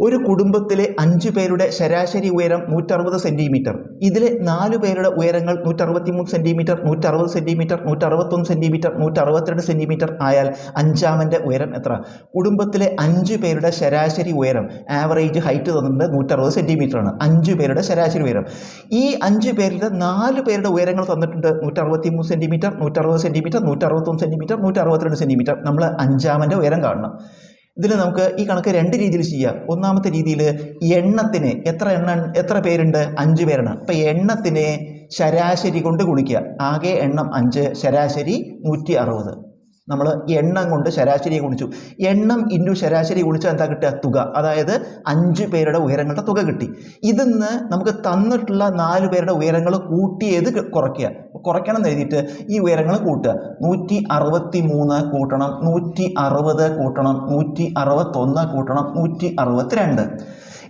ഒരു കുടുംബത്തിലെ അഞ്ചു പേരുടെ ശരാശരി ഉയരം നൂറ്ററുപത് സെന്റിമീറ്റർ ഇതിലെ നാല് പേരുടെ ഉയരങ്ങൾ നൂറ്ററുപത്തിമൂന്ന് സെന്റിമീറ്റർ നൂറ്ററുപത് സെന്റിമീറ്റർ നൂറ്ററുപത്തൊന്ന് സെന്റിമീറ്റർ നൂറ്ററുപത്തിരണ്ട് സെന്റിമീറ്റർ ആയാൽ അഞ്ചാമന്റെ ഉയരം എത്ര? കുടുംബത്തിലെ അഞ്ച് പേരുടെ ശരാശരി ഉയരം ആവറേജ് ഹൈറ്റ് തന്നിട്ടുണ്ട് നൂറ്ററുപത് ആണ് അഞ്ച് പേരുടെ ശരാശരി ഉയരം. ഈ അഞ്ച് പേരുടെ നാല് പേരുടെ ഉയരങ്ങൾ തന്നിട്ടുണ്ട് നൂറ്ററുപത്തിമൂന്ന് സെന്റിമീറ്റർ നൂറ്ററുപത് സെന്റിമീറ്റർ നൂറ്ററുപത്തൊന്ന് സെന്റിമീറ്റർ നൂറ്ററുപത്തിരണ്ട് സെന്റിമീറ്റർ നമ്മൾ അഞ്ചാമന്റെ ഉയരം കാണണം. ഇതിൽ നമുക്ക് ഈ കണക്ക് രണ്ട് രീതിയിൽ ചെയ്യാം. ഒന്നാമത്തെ രീതിയിൽ എണ്ണത്തിന് എത്ര എണ്ണ എത്ര പേരുണ്ട്? അഞ്ച് പേരാണ്. അപ്പം എണ്ണത്തിനെ ശരാശരി കൊണ്ട് ഗുണിക്കുക. ആകെ എണ്ണം അഞ്ച് ശരാശരി നൂറ്റി അറുപത്. നമ്മൾ എണ്ണം കൊണ്ട് ശരാശരിയെ ഗുണിച്ചു. എണ്ണം ഇന്റു ശരാശരി ഗുണിച്ചാൽ എന്താ കിട്ടുക? തുക. അതായത് അഞ്ച് പേരുടെ ഉയരങ്ങളുടെ തുക കിട്ടി. ഇതിന്ന് നമുക്ക് തന്നിട്ടുള്ള നാല് പേരുടെ ഉയരങ്ങൾ കൂട്ടിയത് കുറയ്ക്കുക. കുറയ്ക്കണം എന്ന് എഴുതിയിട്ട് ഈ ഉയരങ്ങൾ കൂട്ടുക. നൂറ്റി അറുപത്തി മൂന്ന് കൂട്ടണം നൂറ്റി അറുപത് കൂട്ടണം നൂറ്റി അറുപത്തൊന്ന് കൂട്ടണം നൂറ്റി അറുപത്തിരണ്ട്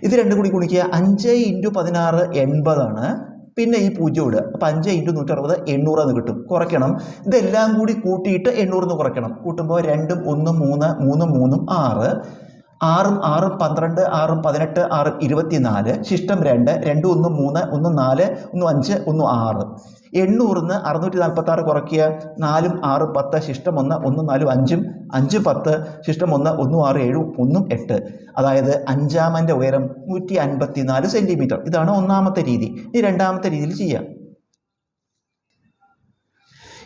ഇത് രണ്ടും കൂടി ഗുണിക്കുക. അഞ്ച് ഇന്റു പതിനാറ് എൺപതാണ് പിന്നെ ഈ പൂജ്യം ഇടുക. അപ്പം അഞ്ച് ഇന്റു നൂറ്ററുപത് എണ്ണൂറെന്ന് കിട്ടും. കുറയ്ക്കണം. ഇതെല്ലാം കൂടി കൂട്ടിയിട്ട് എണ്ണൂറെന്ന് കുറയ്ക്കണം. കൂട്ടുമ്പോൾ രണ്ടും ഒന്നും മൂന്ന് മൂന്നും മൂന്നും ആറ്. ആറും ആറും പന്ത്രണ്ട് ആറും പതിനെട്ട് ആറും ഇരുപത്തിനാല് ശിഷ്ടം രണ്ട് രണ്ട് ഒന്ന് മൂന്ന് ഒന്ന് നാല് ഒന്ന് അഞ്ച് ഒന്ന് ആറ്. എണ്ണൂറിന്ന് അറുന്നൂറ്റി നാൽപ്പത്തി ആറ് കുറയ്ക്കുക. നാലും ആറും പത്ത് ശിഷ്ടം ഒന്ന് ഒന്ന് നാലും അഞ്ചും അഞ്ച് പത്ത് ശിഷ്ടം ഒന്ന് ഒന്നും ആറ് ഏഴും ഒന്നും എട്ട്. അതായത് അഞ്ചാമന്റെ ഉയരം നൂറ്റി അൻപത്തി നാല് സെന്റിമീറ്റർ ഇതാണ് ഒന്നാമത്തെ രീതി. ഇനി രണ്ടാമത്തെ രീതിയിൽ ചെയ്യാം.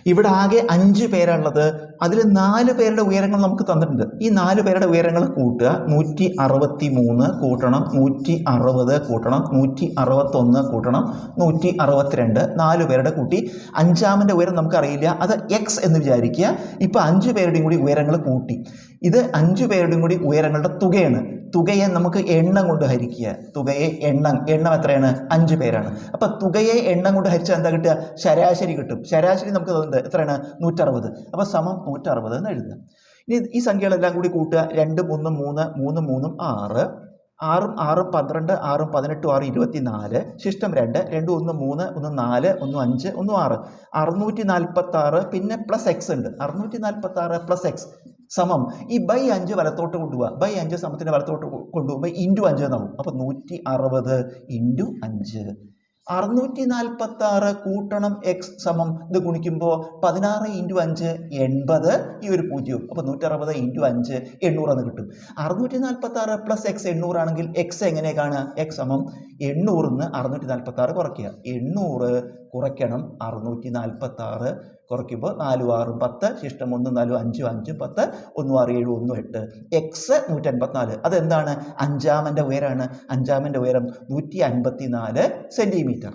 ഇവിടെ ആകെ അഞ്ച് പേരാണുള്ളത്. അതിൽ നാല് പേരുടെ ഉയരങ്ങൾ നമുക്ക് തന്നിട്ടുണ്ട്. ഈ നാല് പേരുടെ ഉയരങ്ങൾ കൂട്ടുക. നൂറ്റി അറുപത്തി മൂന്ന് കൂട്ടണം നൂറ്റി അറുപത് കൂട്ടണം നൂറ്റി അറുപത്തൊന്ന് കൂട്ടണം നൂറ്റി അറുപത്തിരണ്ട് നാല് പേരുടെ കൂട്ടി. അഞ്ചാമന്റെ ഉയരം നമുക്കറിയില്ല. അത് എക്സ് എന്ന് വിചാരിക്കുക. ഇപ്പോൾ അഞ്ച് പേരുടെയും കൂടി ഉയരങ്ങൾ കൂട്ടി. ഇത് അഞ്ച് പേരുടെയും കൂടി ഉയരങ്ങളുടെ തുകയാണ്. തുകയെ നമുക്ക് എണ്ണം കൊണ്ട് ഹരിക്കുക. തുകയെ എണ്ണം. എണ്ണം എത്രയാണ്? അഞ്ച് പേരാണ്. അപ്പോൾ തുകയെ എണ്ണം കൊണ്ട് ഹരിച്ചാൽ എന്താ കിട്ടുക? ശരാശരി കിട്ടും. ശരാശരി നമുക്ക് എത്രയാണ്? നൂറ്ററുപത്. അപ്പോൾ സമം നൂറ്ററുപത് എന്ന് എഴുതുക. ഇനി ഈ സംഖ്യകളെല്ലാം കൂടി കൂട്ടുക. രണ്ട് മൂന്ന് മൂന്ന് മൂന്ന് മൂന്നും ആറ്. ആറും ആറും പന്ത്രണ്ട് ആറും പതിനെട്ടും ആറ് ഇരുപത്തിനാല്. ശിഷ്ടം രണ്ട് രണ്ടും ഒന്ന് മൂന്ന് ഒന്ന് നാല് ഒന്ന് അഞ്ച് ഒന്ന് ആറ്. അറുന്നൂറ്റി നാൽപ്പത്തി ആറ് പിന്നെ പ്ലസ് എക്സ് ഉണ്ട്. അറുന്നൂറ്റി നാൽപ്പത്തി ആറ് പ്ലസ് എക്സ് സമം. ഈ ബൈ അഞ്ച് വലത്തോട്ട് കൊണ്ടുപോവുക. ബൈ അഞ്ച് സമത്തിന്റെ വലത്തോട്ട് കൊണ്ടുപോകുമ്പോൾ ഇന്റു അഞ്ച് എന്നാവും. അപ്പോൾ നൂറ്റി അറുപത് ഇന്റു അഞ്ച്. അറുന്നൂറ്റി നാൽപ്പത്തി ആറ് കൂട്ടണം എക്സ് സമം ഇത് ഗുണിക്കുമ്പോൾ പതിനാറ് ഇന്റു അഞ്ച് എൺപത് ഈ ഒരു പൂജ്യവും അപ്പോൾ നൂറ്ററുപത് ഇന്റു അഞ്ച് എണ്ണൂറെന്ന് കിട്ടും. അറുന്നൂറ്റി നാൽപ്പത്തി ആറ് പ്ലസ് എക്സ് എണ്ണൂറാണെങ്കിൽ എക്സ് എങ്ങനെ കാണുക? എക്സ് സമം എണ്ണൂറിന്ന് അറുന്നൂറ്റി നാൽപ്പത്തി ആറ് കുറയ്ക്കുക. എണ്ണൂറ് കുറയ്ക്കണം അറുന്നൂറ്റി നാൽപ്പത്തി ആറ് കുറയ്ക്കുമ്പോൾ നാലും ആറും പത്ത് ശിഷ്ടം ഒന്നും നാലും അഞ്ചും അഞ്ചും പത്ത് ഒന്നും ആറ് ഏഴും ഒന്നും എട്ട്. എക്സ് നൂറ്റി അൻപത്തിനാല് അതെന്താണ്? അഞ്ചാമന്റെ ഉയരമാണ് അഞ്ചാമന്റെ ഉയരം നൂറ്റി അൻപത്തി നാല് സെന്റിമീറ്റർ